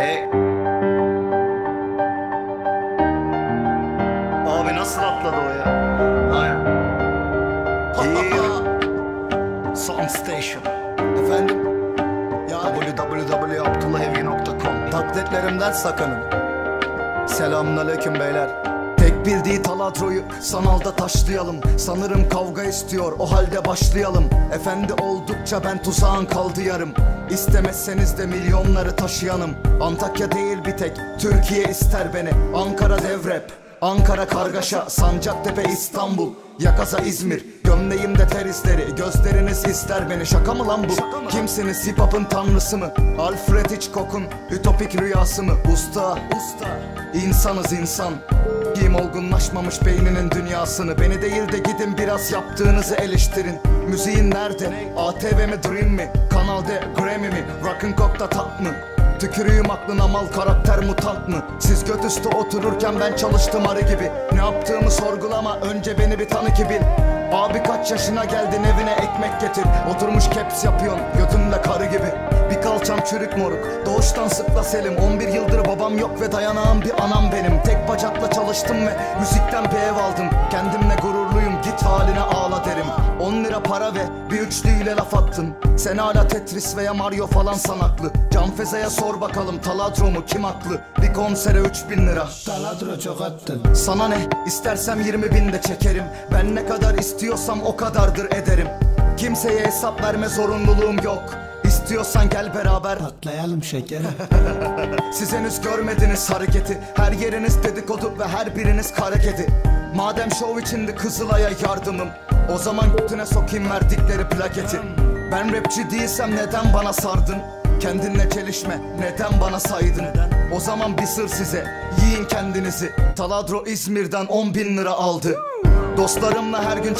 Hey. Abi nasıl atladı o ya? Aynen. Sound Station. Efendim? Ya www.abdullahevgi.com taklitlerimden sakının. Selamünaleyküm beyler. Tek bildiği taladroyu sanalda taşlayalım. Sanırım kavga istiyor o halde başlayalım. Efendi oldukça ben tuzağın kaldı yarım. İstemezseniz de milyonları taşıyanım Antakya değil bir tek Türkiye ister beni. Ankara devrep Ankara kargaşa Sancaktepe İstanbul. Yakaza İzmir Gömleğimde ter izleri Gözleriniz ister beni Şaka mı lan bu? Kimsiniz hip hop'un tanrısı mı? Alfred Hitchcock'un ütopik rüyası mı? Usta Usta. İnsanız insan Giyim olgunlaşmamış beyninin dünyasını Beni değil de gidin biraz yaptığınızı eleştirin Müziğin nerede? ATV mi Dream mi? Kanal D Grammy mi? Rock'ın kokta tat mı? Tükürüğüm aklına mal karakter mutant mı? Siz göt üstü otururken ben çalıştım arı gibi Ne yaptığımı sorgulama önce beni bir tanı ki bil Abi kaç yaşına geldin evine ekmek getir Oturmuş caps yapıyorsun gibi Kalçam çürük moruk. Doğuştan sıkla selim. 11 yıldır babam yok ve dayanağım bir anam benim. Tek bacakla çalıştım ve müzikten bir ev aldım. Kendimle gururluyum. Git haline ağla derim. 10 lira para ve bir üçlüyle laf attın. Sen hala Tetris veya Mario falan sanaklı. Can Feze'ye sor bakalım taladro mu kim haklı? Bir konsere 3000 lira. Taladro çok attın sana ne? İstersem 20 bin de çekerim. Ben ne kadar istiyorsam o kadardır ederim. Kimseye hesap verme zorunluluğum yok İstiyorsan gel beraber. Patlayalım şekerim Siz henüz görmediniz hareketi. Her yeriniz dedikodu ve her biriniz kara kedi. Madem şov içinde Kızılay'a yardımım O zaman götüne sokayım verdikleri plaketi. Ben rapçi değilsem neden bana sardın? Kendinle çelişme neden bana saydın? O zaman bir sır size yiyin kendinizi. Taladro İzmir'den 10 bin lira aldı. Dostlarımla her gün